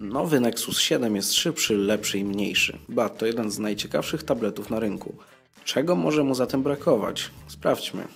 Nowy Nexus 7 jest szybszy, lepszy i mniejszy. Ba, to jeden z najciekawszych tabletów na rynku. Czego może mu zatem brakować? Sprawdźmy.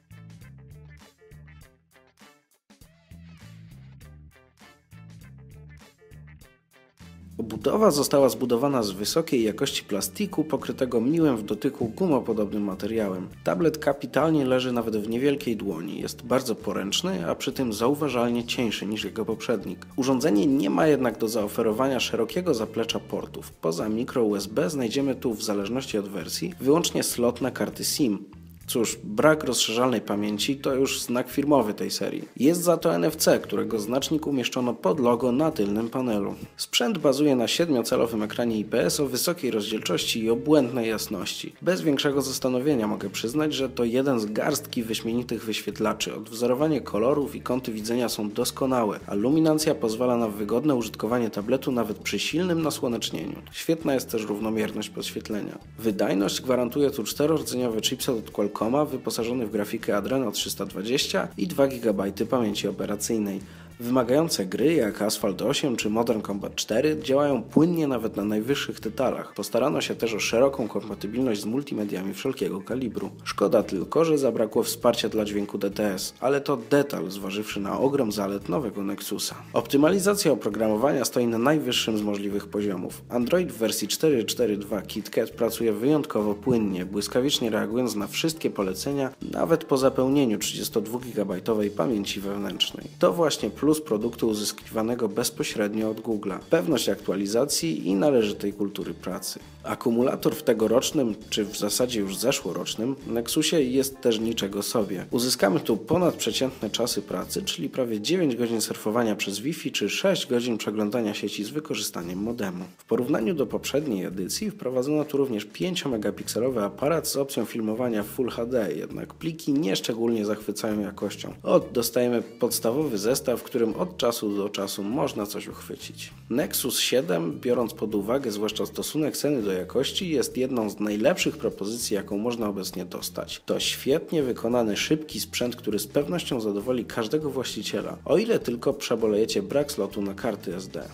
Obudowa została zbudowana z wysokiej jakości plastiku pokrytego miłym w dotyku gumopodobnym materiałem. Tablet kapitalnie leży nawet w niewielkiej dłoni. Jest bardzo poręczny, a przy tym zauważalnie cieńszy niż jego poprzednik. Urządzenie nie ma jednak do zaoferowania szerokiego zaplecza portów. Poza mikro USB znajdziemy tu w zależności od wersji wyłącznie slot na karty SIM. Cóż, brak rozszerzalnej pamięci to już znak firmowy tej serii. Jest za to NFC, którego znacznik umieszczono pod logo na tylnym panelu. Sprzęt bazuje na 7-calowym ekranie IPS o wysokiej rozdzielczości i obłędnej jasności. Bez większego zastanowienia mogę przyznać, że to jeden z garstki wyśmienitych wyświetlaczy. Odwzorowanie kolorów i kąty widzenia są doskonałe, a luminancja pozwala na wygodne użytkowanie tabletu nawet przy silnym nasłonecznieniu. Świetna jest też równomierność podświetlenia. Wydajność gwarantuje tu 4-rdzeniowy chipset od Qualcomm Qualcomma wyposażony w grafikę Adreno 320 i 2 GB pamięci operacyjnej. Wymagające gry jak Asphalt 8 czy Modern Combat 4 działają płynnie nawet na najwyższych tytalach. Postarano się też o szeroką kompatybilność z multimediami wszelkiego kalibru. Szkoda tylko, że zabrakło wsparcia dla dźwięku DTS, ale to detal zważywszy na ogrom zalet nowego Nexusa. Optymalizacja oprogramowania stoi na najwyższym z możliwych poziomów. Android w wersji 4.4.2 KitKat pracuje wyjątkowo płynnie, błyskawicznie reagując na wszystkie polecenia, nawet po zapełnieniu 32 GB pamięci wewnętrznej. To właśnie plus produktu uzyskiwanego bezpośrednio od Google, pewność aktualizacji i należytej kultury pracy. Akumulator w tegorocznym, czy w zasadzie już zeszłorocznym, Nexusie jest też niczego sobie. Uzyskamy tu ponadprzeciętne czasy pracy, czyli prawie 9 godzin surfowania przez Wi-Fi, czy 6 godzin przeglądania sieci z wykorzystaniem modemu. W porównaniu do poprzedniej edycji wprowadzono tu również 5-megapikselowy aparat z opcją filmowania w Full HD, jednak pliki nieszczególnie zachwycają jakością. Od dostajemy podstawowy zestaw, którym od czasu do czasu można coś uchwycić. Nexus 7, biorąc pod uwagę zwłaszcza stosunek ceny do jakości, jest jedną z najlepszych propozycji, jaką można obecnie dostać. To świetnie wykonany, szybki sprzęt, który z pewnością zadowoli każdego właściciela, o ile tylko przebolejecie brak slotu na karty SD.